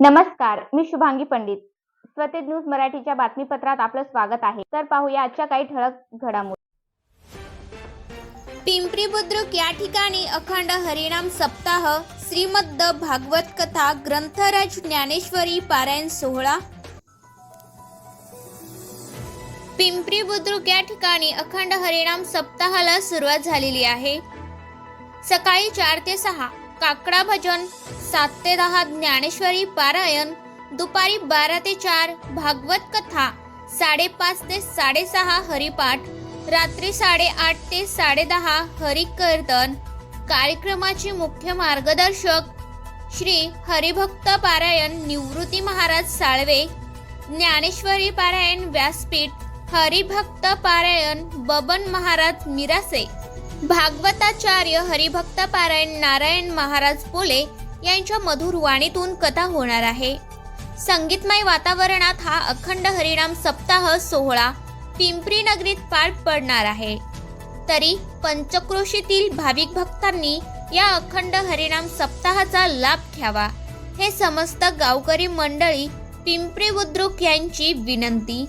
नमस्कार मी शुभांगी पंडित. स्वतेज न्यूज मराठीच्या बातमीपत्रात आपलं स्वागत आहे. तर पाहूया आजच्या काही ठळक घडामोडी. पिंपरी बुद्रुक या ठिकाणी अखंड हरिणाम सप्ताह श्रीमद्द भागवत कथा ग्रंथराज ज्ञानेश्वरी पारायण सोहळा. पिंपरी बुद्रुक या ठिकाणी अखंड हरिणाम सप्ताहाला सुरुवात झालेली आहे. सकाळी चार ते सहा काकडा भजन सात ते दहा ज्ञानेश्वरी पारायण दुपारी बारा ते चार भागवत कथा साडेपाच ते साडेसहा हरिपाठ रात्री साडेआठ ते साडेदहा हरिकीर्तन कार्यक्रमाचे मुख्य मार्गदर्शक श्री हरिभक्त पारायण निवृत्ती महाराज साळवे ज्ञानेश्वरी पारायण व्यासपीठ हरिभक्त पारायण बबन महाराज मिरासे. भागवताचार्य हरिभक्त पारायण नारायण महाराज पोले यांच्या मधुर वाणीतून कथा होणार आहे. संगीतमय वातावरणात हा अखंड हरिनाम सप्ताह सोहळा पिंपरी नगरीत पार पडणार आहे. तरी पंचक्रोशीतील भाविक भक्तांनी या अखंड हरिनाम सप्ताहाचा लाभ घ्यावा हे समस्त गावकरी मंडळी पिंपरी बुद्रुक यांची विनंती.